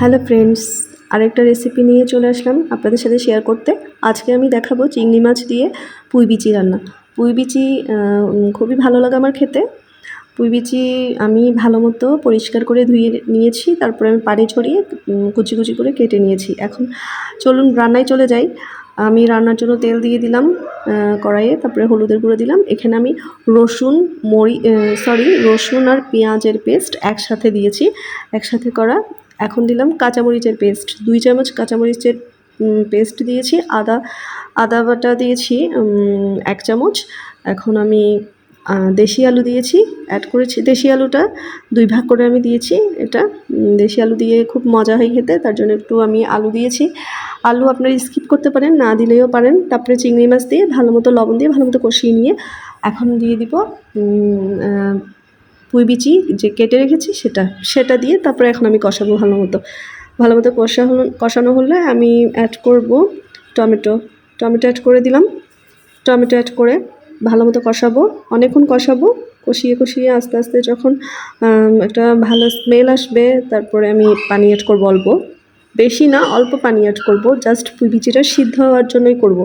Hello friends, আরেকটা recipe নিয়ে চলে আসলাম আপনাদের সাথে শেয়ার করতে। আজকে আমি দেখাবো চিংড়ি মাছ দিয়ে পুঁই বিচি রান্না। পুঁই বিচি খুবই ভালো লাগে আমার খেতে। পুঁই বিচি আমি ভালো মতো পরিষ্কার করে ধুয়ে নিয়েছি, তারপরে আমি পানি ছড়িয়ে কুচি কুচি করে কেটে নিয়েছি। এখন চলুন রান্নায় চলে যাই। আমি রান্নার জন্য তেল দিয়ে দিলাম কড়াইয়ে, তারপরে হলুদের গুঁড়ো দিলাম। এখানে আমি রসুন, মরি সরি রসুন আর পেঁয়াজের পেস্ট একসাথে দিয়েছি। একসাথে করা এখন দিলাম কাঁচামরিচের পেস্ট। দুই চামচ কাঁচামরিচের পেস্ট দিয়েছি, আদা আদা বাটা দিয়েছি এক চামচ। এখন আমি দেশি আলু দিয়েছি অ্যাড করেছি দেশি আলুটা। দুই ভাগ করে আমি দিয়েছি এটা। দেশি আলু দিয়ে খুব মজা হয় খেতে, তার জন্য একটু আমি আলু দিয়েছি। আলু আপনারা স্কিপ করতে পারেন, না দিলেও পারেন। তারপরে চিংড়ি মাছ দিয়ে ভালো মতো লবণ দিয়ে ভালো মতো কষিয়ে নিয়ে এখন দিয়ে দিব পুঁই বিচি যে কেটে রেখেছি সেটা সেটা দিয়ে তারপরে এখন আমি কষাবো ভালো মতো। ভালো মতো কষা হলো, কষানো হলে আমি অ্যাড করব টমেটো। টমেটো অ্যাড করে দিলাম। টমেটো অ্যাড করে ভালো মতো কষাবো। অনেকক্ষণ কষাবো, কষিয়ে কষিয়ে আস্তে আস্তে যখন একটা ভালো স্মেল আসবে, তারপরে আমি পানি অ্যাড করব অল্প। বেশি না, অল্প পানি অ্যাড করব। জাস্ট বিচিটা সিদ্ধ হওয়ার জন্যই করব।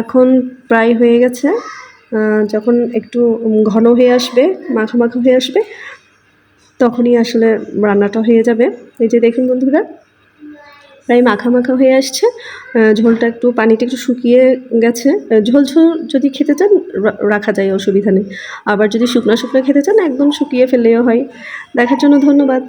এখন প্রায় হয়ে গেছে। যখন একটু ঘন হয়ে আসবে মাখা মাখা হয়ে আসবে, তখনই আসলে রান্নাটা হয়ে যাবে। এই যে দেখুন বন্ধুরা, প্রায় মাখা মাখা হয়ে আসছে। ঝোলটা একটু, পানিটা একটু শুকিয়ে গেছে। ঝোল ঝোল যদি খেতে চান রাখা যায়, অসুবিধা নেই। আবার যদি শুকনো শুকনো খেতে চান, একদম শুকিয়ে ফেললেও হয়। দেখার জন্য ধন্যবাদ।